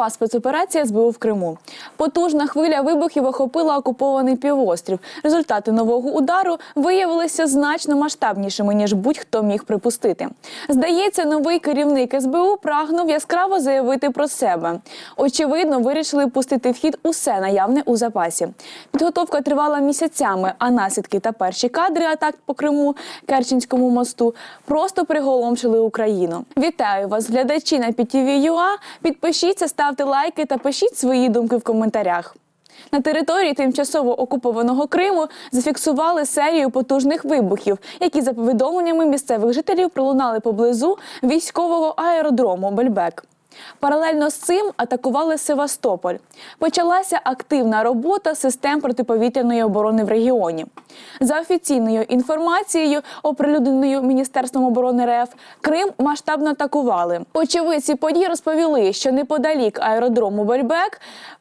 Нова спецоперація СБУ в Криму. Потужна хвиля вибухів охопила окупований півострів. Результати нового удару виявилися значно масштабнішими ніж будь-хто міг припустити. Здається, новий керівник СБУ прагнув яскраво заявити про себе. Очевидно, вирішили пустити в хід усе наявне у запасі. Підготовка тривала місяцями, а наслідки та перші кадри атак по Криму, Керченському мосту просто приголомшили Україну. Вітаю вас, глядачі на PTV.ua. Підпишіться, ставте лайки та пишіть свої думки в коментарях. На території тимчасово окупованого Криму зафіксували серію потужних вибухів, які за повідомленнями місцевих жителів пролунали поблизу військового аеродрому Бельбек. Паралельно з цим атакували Севастополь. Почалася активна робота систем протиповітряної оборони в регіоні. За офіційною інформацією, оприлюдненою Міністерством оборони РФ, Крим масштабно атакували. Очевидці подій розповіли, що неподалік аеродрому Бельбек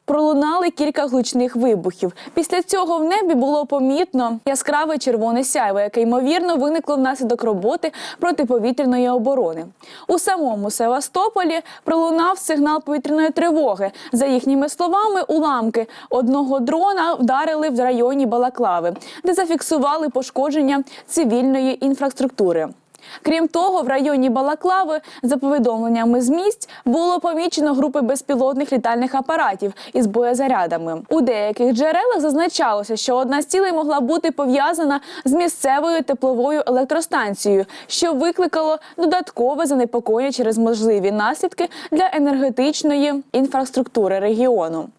пролунали кілька гучних вибухів. Після цього в небі було помітно яскраве червоне сяйво, яке ймовірно виникло внаслідок роботи протиповітряної оборони. У самому Севастополі пролунав сигнал повітряної тривоги. За їхніми словами, уламки одного дрона вдарили в районі Балаклави, де зафіксували пошкодження цивільної інфраструктури. Крім того, в районі Балаклави, за повідомленнями з місць, було помічено групи безпілотних літальних апаратів із боєзарядами. У деяких джерелах зазначалося, що одна з цілей могла бути пов'язана з місцевою тепловою електростанцією, що викликало додаткове занепокоєння через можливі наслідки для енергетичної інфраструктури регіону.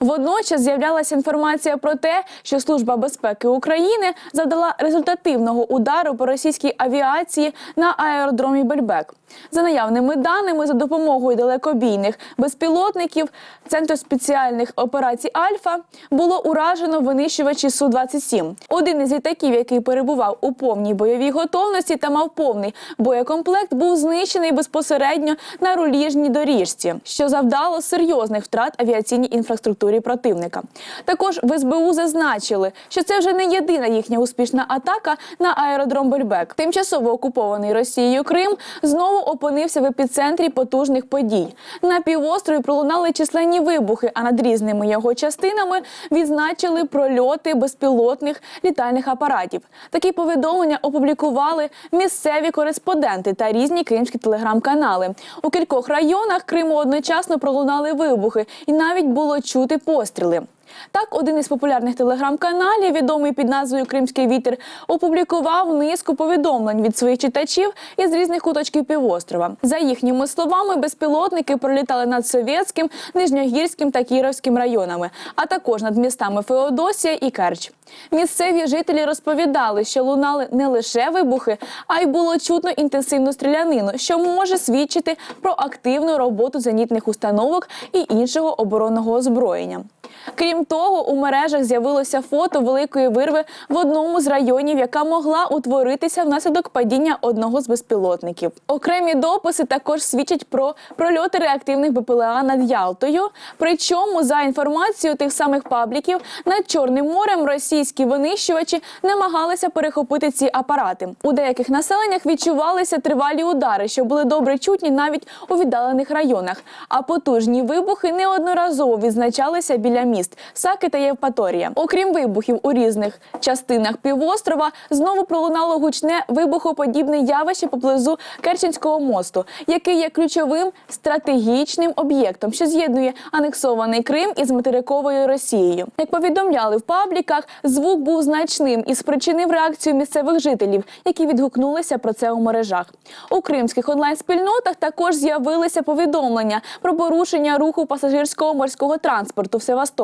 Водночас з'являлася інформація про те, що Служба безпеки України завдала результативного удару по російській авіації на аеродромі Бельбек. За наявними даними, за допомогою далекобійних безпілотників Центру спеціальних операцій Альфа було уражено винищувачі су 27 Один із літаків, який перебував у повній бойовій готовності та мав повний боєкомплект, був знищений безпосередньо на руліжній доріжці, що завдало серйозних втрат авіаційній інфраструктурі противника. Також в СБУ зазначили, що це вже не єдина їхня успішна атака на аеродром Бельбек. Тимчасово окупований Росією Крим знову опинився в епіцентрі потужних подій. На півострові пролунали численні вибухи, а над різними його частинами відзначили прольоти безпілотних літальних апаратів. Такі повідомлення опублікували місцеві кореспонденти та різні кримські телеграм-канали. У кількох районах Криму одночасно пролунали вибухи, і навіть було чути постріли. Так, один із популярних телеграм-каналів, відомий під назвою Кримський вітер, опублікував низку повідомлень від своїх читачів із різних куточків півострова. За їхніми словами, безпілотники пролітали над Совєтським, Нижньогірським та Кіровським районами, а також над містами Феодосія і Керч. Місцеві жителі розповідали, що лунали не лише вибухи, а й було чутно інтенсивну стрілянину, що може свідчити про активну роботу зенітних установок і іншого оборонного озброєння. Крім того, у мережах з'явилося фото великої вирви в одному з районів, яка могла утворитися внаслідок падіння одного з безпілотників. Окремі дописи також свідчать про прольоти реактивних БПЛА над Ялтою. Причому, за інформацією тих самих пабліків, над Чорним морем російські винищувачі намагалися перехопити ці апарати. У деяких населеннях відчувалися тривалі удари, що були добре чутні навіть у віддалених районах. А потужні вибухи неодноразово відзначалися біля міст Саки та Євпаторія. Окрім вибухів у різних частинах півострова, знову пролунало гучне вибухоподібне явище поблизу Керченського мосту, який є ключовим стратегічним об'єктом, що з'єднує анексований Крим із материковою Росією. Як повідомляли в пабліках, звук був значним і спричинив реакцію місцевих жителів, які відгукнулися про це у мережах. У кримських онлайн-спільнотах також з'явилися повідомлення про порушення руху пасажирського морського транспорту в Севастополі,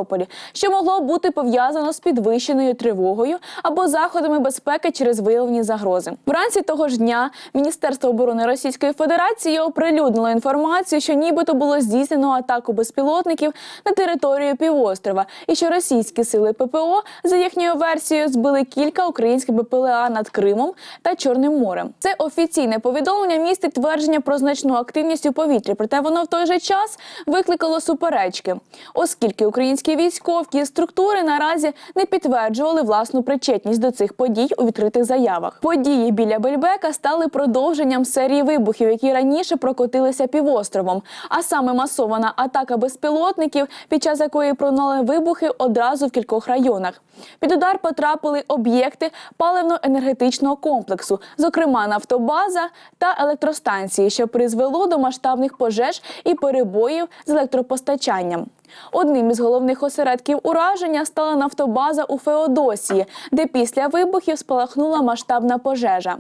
що могло бути пов'язано з підвищеною тривогою або заходами безпеки через виявлені загрози. Вранці того ж дня Міністерство оборони Російської Федерації оприлюднило інформацію, що нібито було здійснено атаку безпілотників на територію півострова, і що російські сили ППО за їхньою версією збили кілька українських БПЛА над Кримом та Чорним морем. Це офіційне повідомлення містить твердження про значну активність у повітрі, проте воно в той же час викликало суперечки, оскільки українські українські військові структури наразі не підтверджували власну причетність до цих подій у відкритих заявах. Події біля Бельбека стали продовженням серії вибухів, які раніше прокотилися півостровом. А саме масована атака безпілотників, під час якої пролунали вибухи одразу в кількох районах. Під удар потрапили об'єкти паливно-енергетичного комплексу, зокрема нафтобаза та електростанції, що призвело до масштабних пожеж і перебоїв з електропостачанням. Одним із головних осередків ураження стала нафтобаза у Феодосії, де після вибухів спалахнула масштабна пожежа.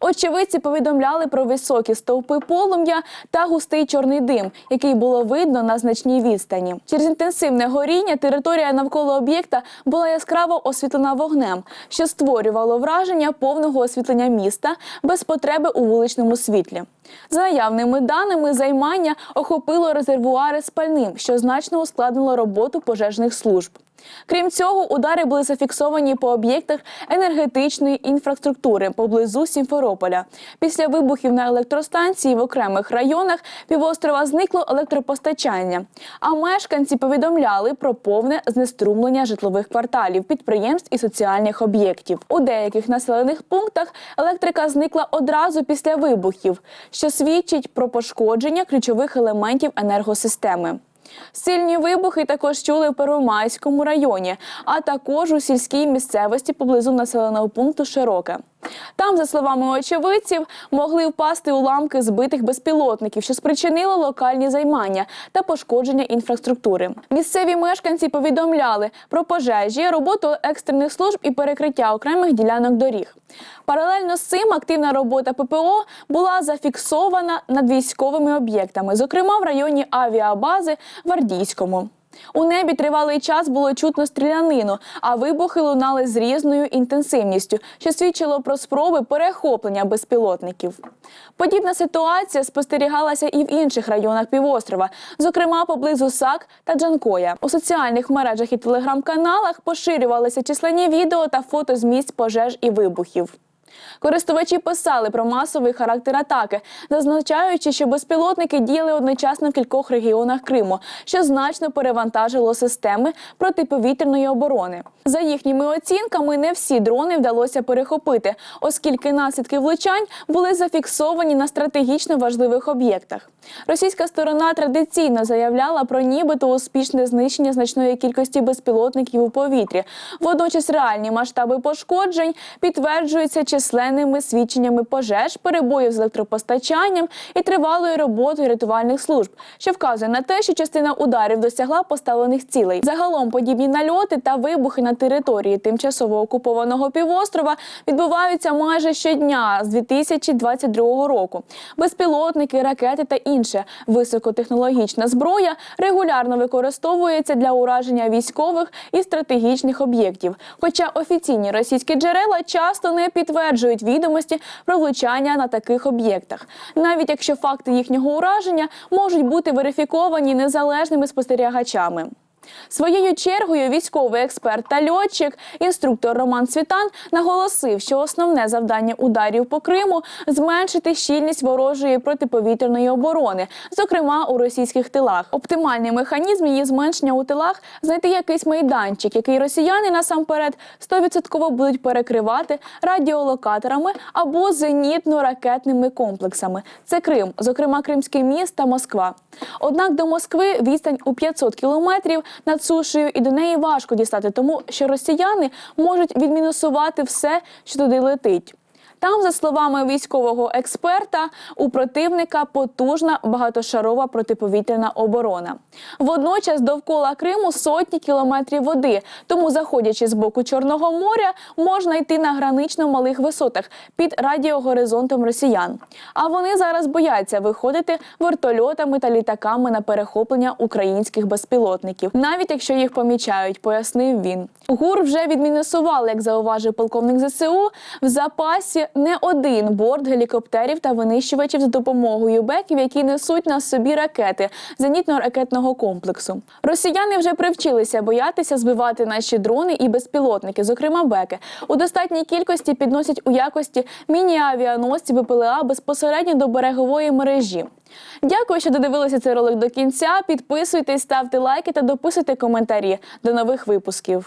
Очевидці повідомляли про високі стовпи полум'я та густий чорний дим, який було видно на значній відстані. Через інтенсивне горіння територія навколо об'єкта була яскраво освітлена вогнем, що створювало враження повного освітлення міста без потреби у вуличному світлі. За наявними даними, займання охопило резервуари з пальним, що значно ускладнило роботу пожежних служб. Крім цього, удари були зафіксовані по об'єктах енергетичної інфраструктури поблизу Сімферополя. Після вибухів на електростанції в окремих районах півострова зникло електропостачання. А мешканці повідомляли про повне знеструмлення житлових кварталів, підприємств і соціальних об'єктів. У деяких населених пунктах електрика зникла одразу після вибухів, що свідчить про пошкодження ключових елементів енергосистеми. Сильні вибухи також чули в Первомайському районі, а також у сільській місцевості поблизу населеного пункту Широке. Там, за словами очевидців, могли впасти уламки збитих безпілотників, що спричинило локальні займання та пошкодження інфраструктури. Місцеві мешканці повідомляли про пожежі, роботу екстрених служб і перекриття окремих ділянок доріг. Паралельно з цим активна робота ППО була зафіксована над військовими об'єктами, зокрема в районі авіабази в Ардійському. У небі тривалий час було чутно стрілянину, а вибухи лунали з різною інтенсивністю, що свідчило про спроби перехоплення безпілотників. Подібна ситуація спостерігалася і в інших районах півострова, зокрема поблизу САК та Джанкоя. У соціальних мережах і телеграм-каналах поширювалися численні відео та фото з місць пожеж і вибухів. Користувачі писали про масовий характер атаки, зазначаючи, що безпілотники діяли одночасно в кількох регіонах Криму, що значно перевантажило системи протиповітряної оборони. За їхніми оцінками, не всі дрони вдалося перехопити, оскільки наслідки влучань були зафіксовані на стратегічно важливих об'єктах. Російська сторона традиційно заявляла про нібито успішне знищення значної кількості безпілотників у повітрі. Водночас реальні масштаби пошкоджень підтверджуються численними свідченнями пожеж, перебоїв з електропостачанням і тривалою роботою рятувальних служб, що вказує на те, що частина ударів досягла поставлених цілей. Загалом подібні нальоти та вибухи на території тимчасово окупованого півострова відбуваються майже щодня з 2022 року. Безпілотники, ракети та інше високотехнологічна зброя регулярно використовується для ураження військових і стратегічних об'єктів. Хоча офіційні російські джерела часто не підтверджують відомості про влучання на таких об'єктах, навіть якщо факти їхнього ураження можуть бути верифіковані незалежними спостерігачами. Своєю чергою військовий експерт та льотчик, інструктор Роман Цвітан, наголосив, що основне завдання ударів по Криму зменшити щільність ворожої протиповітряної оборони, зокрема у російських тилах. Оптимальний механізм її зменшення у тилах знайти якийсь майданчик, який росіяни насамперед 100% будуть перекривати радіолокаторами або зенітно-ракетними комплексами. Це Крим, зокрема Кримський міст та Москва. Однак до Москви відстань у 500 кілометрів над сушею, і до неї важко дістати, тому що росіяни можуть відмінусувати все, що туди летить. Там, за словами військового експерта, у противника потужна багатошарова протиповітряна оборона. Водночас довкола Криму сотні кілометрів води, тому, заходячи з боку Чорного моря, можна йти на гранично малих висотах під радіогоризонтом росіян. А вони зараз бояться виходити вертольотами та літаками на перехоплення українських безпілотників, навіть якщо їх помічають, пояснив він. ГУР вже відмінусували, як зауважив полковник ЗСУ, в запасі не один борт гелікоптерів та винищувачів з допомогою беків, які несуть на собі ракети зенітно-ракетного комплексу. Росіяни вже привчилися боятися збивати наші дрони і безпілотники, зокрема беки. У достатній кількості підносять у якості міні-авіаносці БПЛА безпосередньо до берегової мережі. Дякую, що додивилися цей ролик до кінця. Підписуйтесь, ставте лайки та дописуйте коментарі. До нових випусків.